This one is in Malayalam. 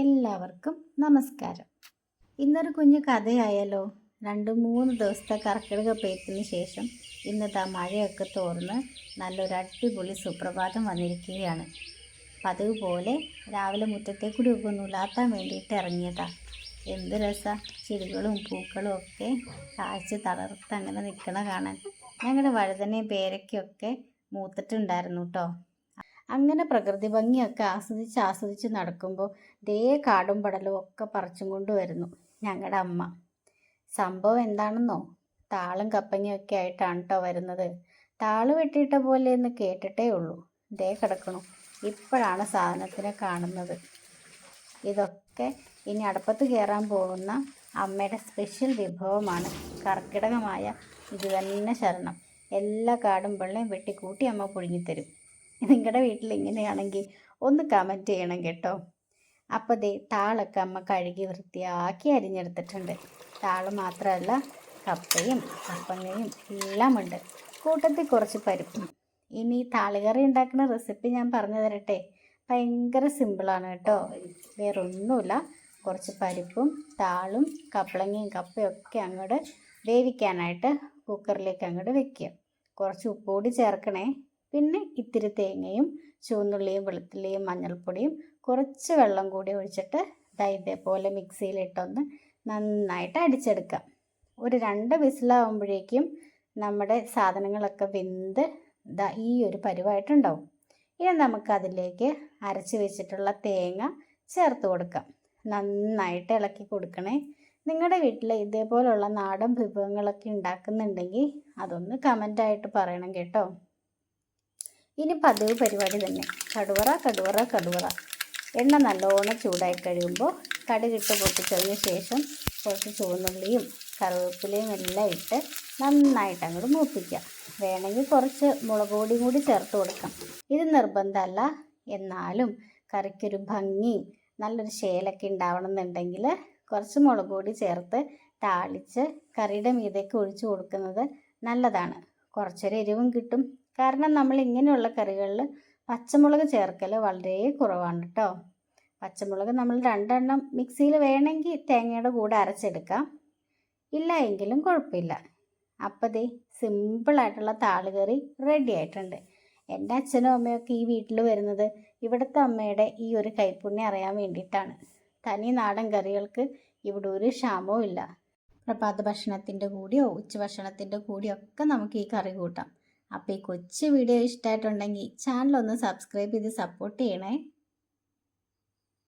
എല്ലാവർക്കും നമസ്കാരം. ഇന്നൊരു കുഞ്ഞു കഥയായാലോ രണ്ട് മൂന്ന് ദിവസത്തെ കർക്കിടക പെയ്ത്തിന് ശേഷം ഇന്നത്തെ ആ മഴയൊക്കെ തോർന്ന് നല്ലൊരു അടിപൊളി സുപ്രഭാതം വന്നിരിക്കുകയാണ്. പതിവ് പോലെ രാവിലെ മുറ്റത്തെ ഒക്കെ നുലാത്താൻ വേണ്ടിയിട്ട് ഇറങ്ങിയതാ. എന്ത് രസ. ചെടികളും പൂക്കളും ഒക്കെ കാഴ്ച തളർത്ത് അങ്ങനെ നിൽക്കണ കാണാൻ. ഞങ്ങളുടെ വഴുതനയും പേരയ്ക്കൊക്കെ മൂത്തിട്ടുണ്ടായിരുന്നു കേട്ടോ അങ്ങനെ പ്രകൃതി ഭംഗിയൊക്കെ ആസ്വദിച്ച് ആസ്വദിച്ച് നടക്കുമ്പോൾ ദേ കാടും പടലും ഒക്കെ പറിച്ചും കൊണ്ട് വരുന്നു ഞങ്ങളുടെ അമ്മ. സംഭവം എന്താണെന്നോ? താളും കപ്പങ്ങയും ഒക്കെ ആയിട്ടാണ് കേട്ടോ വരുന്നത്. താൾ വെട്ടിയിട്ട പോലെ എന്ന് കേട്ടിട്ടേ ഉള്ളൂ. ദേ കിടക്കണു. ഇപ്പോഴാണ് സാധനത്തിനെ കാണുന്നത്. ഇതൊക്കെ ഇനി അടുപ്പത്ത് കയറാൻ പോകുന്ന അമ്മയുടെ സ്പെഷ്യൽ വിഭവമാണ് കർക്കിടകമായ ഇത് തന്നെ ശരണം. എല്ലാ കാടും വെള്ളയും വെട്ടിക്കൂട്ടി അമ്മ പുഴുങ്ങിത്തരും നിങ്ങളുടെ വീട്ടിൽ ഇങ്ങനെയാണെങ്കിൽ ഒന്ന് കമന്റ് ചെയ്യണം കേട്ടോ. അപ്പോൾ ദേ താളൊക്കെ അമ്മ കഴുകി വൃത്തിയാക്കി അരിഞ്ഞെടുത്തിട്ടുണ്ട്. താൾ മാത്രമല്ല കപ്പയും കപ്പങ്ങയും എല്ലാം ഉണ്ട് കൂട്ടത്തിൽ കുറച്ച് പരിപ്പും. ഇനി താളുകറി ഉണ്ടാക്കുന്ന റെസിപ്പി ഞാൻ പറഞ്ഞു തരട്ടെ. ഭയങ്കര സിമ്പിളാണ് കേട്ടോ. വേറൊന്നുമില്ല. കുറച്ച് പരിപ്പും താളും കപ്പളങ്ങയും കപ്പയും ഒക്കെ അങ്ങോട്ട് വേവിക്കാനായിട്ട് കുക്കറിലേക്ക് അങ്ങോട്ട് വെക്കുക. കുറച്ച് ഉപ്പുകൂടി ചേർക്കണേ. പിന്നെ ഇത്തിരി തേങ്ങയും ചുവന്നുള്ളിയും വെളുത്തുള്ളിയും മഞ്ഞൾപ്പൊടിയും കുറച്ച് വെള്ളം കൂടി ഒഴിച്ചിട്ട് ദാ ഇതേപോലെ മിക്സിയിലിട്ടൊന്ന് നന്നായിട്ട് അടിച്ചെടുക്കാം ഒരു രണ്ട് വിസിലാവുമ്പോഴേക്കും നമ്മുടെ സാധനങ്ങളൊക്കെ വെന്ത് ദാ ഈ ഒരു പരുവായിട്ടുണ്ടാവും. ഇനി നമുക്കതിലേക്ക് അരച്ച് വെച്ചിട്ടുള്ള തേങ്ങ ചേർത്ത് കൊടുക്കാം. നന്നായിട്ട് ഇളക്കി കൊടുക്കണേ. നിങ്ങളുടെ വീട്ടിൽ ഇതേപോലുള്ള നാടൻ വിഭവങ്ങളൊക്കെ ഉണ്ടാക്കുന്നുണ്ടെങ്കിൽ അതൊന്ന് കമന്റായിട്ട് പറയണം കേട്ടോ. ഇനി പതിവ് പരിപാടി തന്നെ. കടുവറ കടുവറ കടുവറ. എണ്ണ നല്ലോണം ചൂടായി കഴിയുമ്പോൾ കടി കടുകിട്ട് പൊട്ടിച്ചതിന് ശേഷം കുറച്ച് ചുവന്നുള്ളിയും കറിവേപ്പിലയും എല്ലാം ഇട്ട് നന്നായിട്ട് അങ്ങോട്ട് മൂപ്പിക്കാം വേണമെങ്കിൽ കുറച്ച് മുളക് പൊടിയും കൂടി ചേർത്ത് കൊടുക്കാം. ഇത് നിർബന്ധമല്ല. എന്നാലും കറിക്കൊരു ഭംഗി നല്ലൊരു ശേലൊക്കെ ഉണ്ടാവണം എന്നുണ്ടെങ്കിൽ കുറച്ച് മുളക് പൊടി ചേർത്ത് താളിച്ച് കറിയുടെ മീതേക്ക് ഒഴിച്ചു കൊടുക്കുന്നത് നല്ലതാണ്. കുറച്ചൊരു എരിവും കിട്ടും. കാരണം നമ്മൾ ഇങ്ങനെയുള്ള കറികളിൽ പച്ചമുളക് ചേർക്കൽ വളരെ കുറവാണ് കേട്ടോ. പച്ചമുളക് നമ്മൾ രണ്ടെണ്ണം മിക്സിയിൽ വേണമെങ്കിൽ തേങ്ങയുടെ കൂടെ അരച്ചെടുക്കാം. ഇല്ല എങ്കിലും കുഴപ്പമില്ല. അപ്പോൾ ദേ സിമ്പിളായിട്ടുള്ള താളുകറി റെഡി ആയിട്ടുണ്ട്. എന്റെ അച്ഛനും അമ്മയൊക്കെ ഈ വീട്ടിൽ വരുന്നത് ഇവിടുത്തെ അമ്മയുടെ ഈ ഒരു കൈപ്പുണ്യം അറിയാൻ വേണ്ടിയിട്ടാണ്. തനി നാടൻ കറികൾക്ക് ഇവിടെ ഒരു ക്ഷാമവും ഇല്ല. പ്രഭാത ഭക്ഷണത്തിന്റെ കൂടിയോ ഉച്ച ഭക്ഷണത്തിന്റെ കൂടിയോ ഒക്കെ നമുക്ക് ഈ കറി കൂട്ടാം. അപ്പോൾ ഈ കൊച്ചു വീഡിയോ ഇഷ്ടമായിട്ടുണ്ടെങ്കിൽ ചാനൽ ഒന്ന് സബ്സ്ക്രൈബ് ചെയ്ത് സപ്പോർട്ട് ചെയ്യണേ.